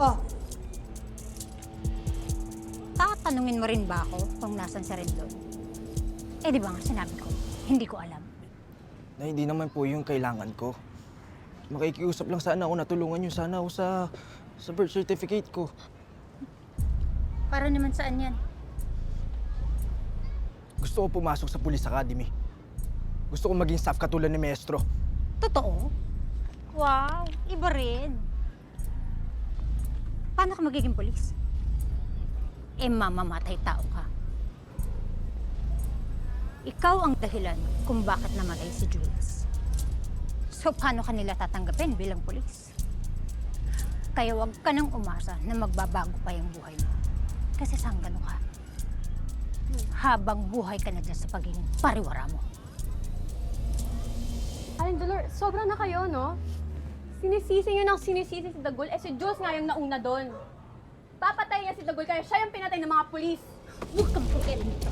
Oh. Tatanungin mo rin ba ako kung nasan si Red doon? Eh di ba nga sinabi ko, hindi ko alam. Na hindi naman po yung kailangan ko. Makikiusap lang sana ako, natulungan niyo sana ako sa, sa birth certificate ko. Para naman saan yan? Gusto ko pumasok sa Police Academy. Gusto ko maging staff katulad ni Maestro. Totoo? Wow, iba rin. Paano ka magiging polis? Eh, mamamatay tao ka. Ikaw ang dahilan kung bakit namatay si Jules. So, paano kanila tatanggapin bilang polis? Kaya wag ka nang umasa na magbabago pa yung buhay mo. Kasi sanggano ka. Habang buhay ka na dyan sa pagiging pariwara mo. Aling Dolor, sobra na kayo, no? Sinisisi nyo ng sinisisi si Dagul, eh si Jules nga yung nauna doon. Papatay niya si Dagul kaya siya yung pinatay ng mga pulis. Huwag kang.